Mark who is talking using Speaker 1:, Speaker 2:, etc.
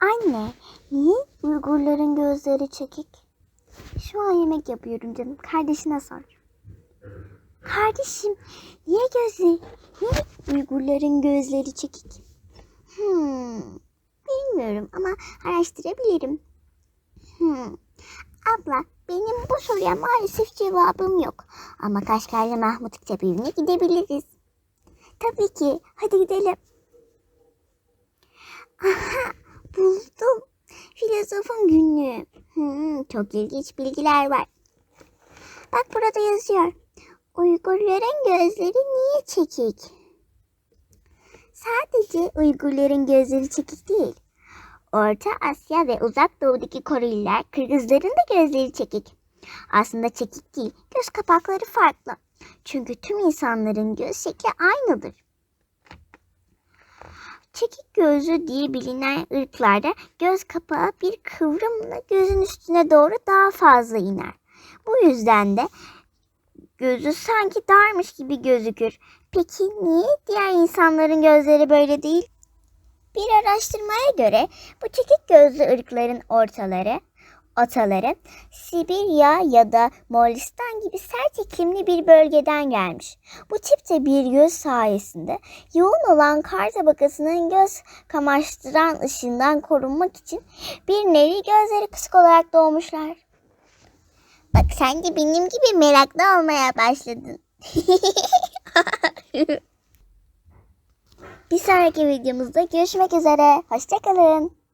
Speaker 1: Anne, niye Uygurların gözleri çekik? Şu an yemek yapıyorum canım. Kardeşine sor. Kardeşim, niye gözleri, niye Uygurların gözleri çekik? Hmm, bilmiyorum ama araştırabilirim. Hmm. Abla, benim bu soruya maalesef cevabım yok. Ama Kaşgarlı Mahmut Kitap Evi'ne gidebiliriz. Tabii ki. Hadi gidelim. Aha. Filozofun günlüğü. Hmm, çok ilginç bilgiler var. Bak burada yazıyor. Uygurların gözleri niye çekik? Sadece Uygurların gözleri çekik değil. Orta Asya ve Uzak Doğu'daki Koreliler, Kırgızların da gözleri çekik. Aslında çekik değil, göz kapakları farklı. Çünkü tüm insanların göz şekli aynıdır. Çekik gözlü diye bilinen ırklarda göz kapağı bir kıvrımla gözün üstüne doğru daha fazla iner. Bu yüzden de gözü sanki darmış gibi gözükür. Peki niye diğer insanların gözleri böyle değil? Bir araştırmaya göre bu çekik gözlü ırkların ortaları, ataları Sibirya ya da Moğolistan gibi sert iklimli bir bölgeden gelmiş. Bu tipte bir göz sayesinde yoğun olan kar tabakasının göz kamaştıran ışığından korunmak için bir nevi gözleri kısık olarak doğmuşlar. Bak sen de benim gibi meraklı olmaya başladın. Bir sonraki videomuzda görüşmek üzere. Hoşçakalın.